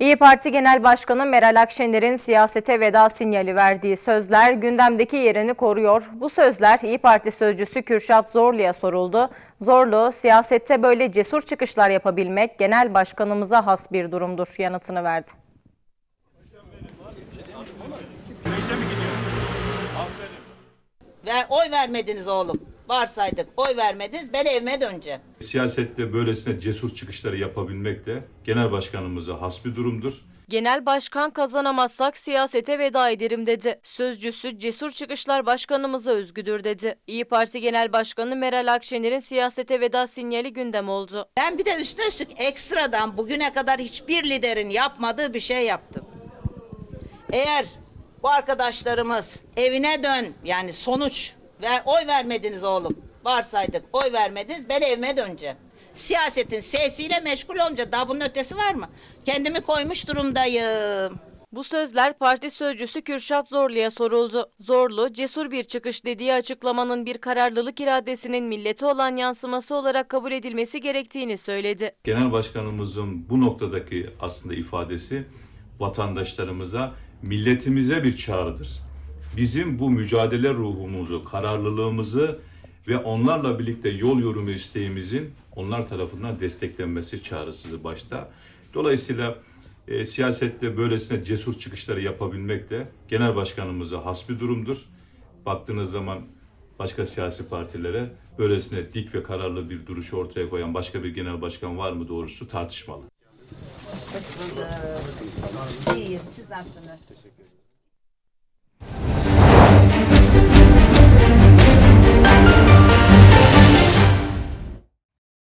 İyi Parti Genel Başkanı Meral Akşener'in siyasete veda sinyali verdiği sözler gündemdeki yerini koruyor. Bu sözler İyi Parti sözcüsü Kürşat Zorlu'ya soruldu. Zorlu, siyasette böyle cesur çıkışlar yapabilmek genel başkanımıza has bir durumdur yanıtını verdi. Ver, oy vermediniz oğlum. Varsaydık oy vermediniz ben evime döneceğim. Siyasette böylesine cesur çıkışları yapabilmek de genel başkanımıza has bir durumdur. Genel başkan kazanamazsak siyasete veda ederim dedi. Sözcüsü cesur çıkışlar başkanımıza özgüdür dedi. İyi Parti Genel Başkanı Meral Akşener'in siyasete veda sinyali gündem oldu. Ben bir de üstüne üstlük ekstradan bugüne kadar hiçbir liderin yapmadığı bir şey yaptım. Eğer bu arkadaşlarımız evine dön yani sonuç ver, oy vermediniz oğlum. Varsaydık oy vermediniz ben evime döneceğim. Siyasetin sesiyle meşgul olunca daha bunun ötesi var mı? Kendimi koymuş durumdayım. Bu sözler parti sözcüsü Kürşat Zorlu'ya soruldu. Zorlu, cesur bir çıkış dediği açıklamanın bir kararlılık iradesinin millete olan yansıması olarak kabul edilmesi gerektiğini söyledi. Genel başkanımızın bu noktadaki aslında ifadesi vatandaşlarımıza, milletimize bir çağrıdır. Bizim bu mücadele ruhumuzu, kararlılığımızı ve onlarla birlikte yol yorumu isteğimizin onlar tarafından desteklenmesi çağrısıdır başta. Dolayısıyla e, siyasette böylesine cesur çıkışları yapabilmek de genel başkanımıza has bir durumdur. Baktığınız zaman başka siyasi partilere böylesine dik ve kararlı bir duruşu ortaya koyan başka bir genel başkan var mı doğrusu tartışmalı. İyiyim siz nasılsınız?